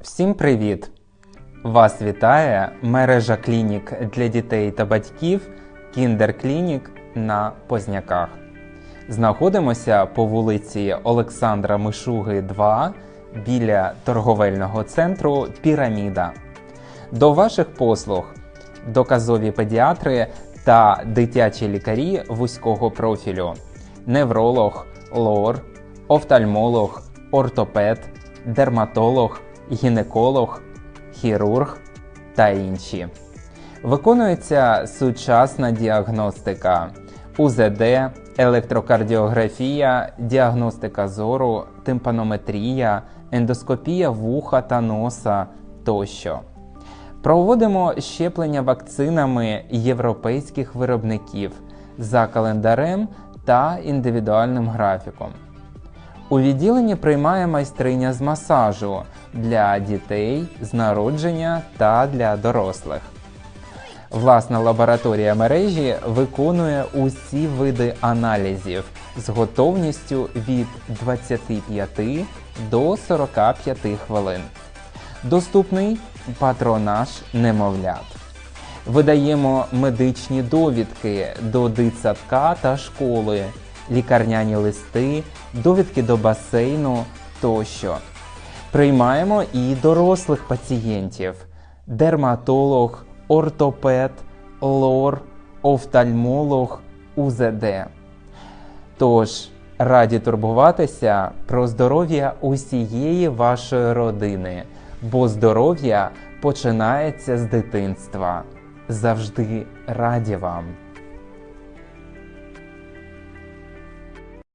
Всім привіт! Вас вітає мережа клінік для дітей та батьків Clinic на Позняках. Знаходимося по вулиці Олександра Мишуги, 2 біля торговельного центру Піраміда. До ваших послуг доказові педіатри та дитячі лікарі вузького профілю, невролог, лор, офтальмолог, ортопед, дерматолог, гінеколог, хірург та інші. Виконується сучасна діагностика, УЗД, електрокардіографія, діагностика зору, тимпанометрія, ендоскопія вуха та носа тощо. Проводимо щеплення вакцинами європейських виробників за календарем та індивідуальним графіком. У відділенні приймає майстриня з масажу для дітей з народження та для дорослих. Власна лабораторія мережі виконує усі види аналізів з готовністю від 25 до 45 хвилин. Доступний патронаж немовлят. Видаємо медичні довідки до дитсадка та школи, лікарняні листи, довідки до басейну тощо. Приймаємо і дорослих пацієнтів: дерматолог, ортопед, лор, офтальмолог, УЗД. Тож, раді турбуватися про здоров'я усієї вашої родини, бо здоров'я починається з дитинства. Завжди раді вам!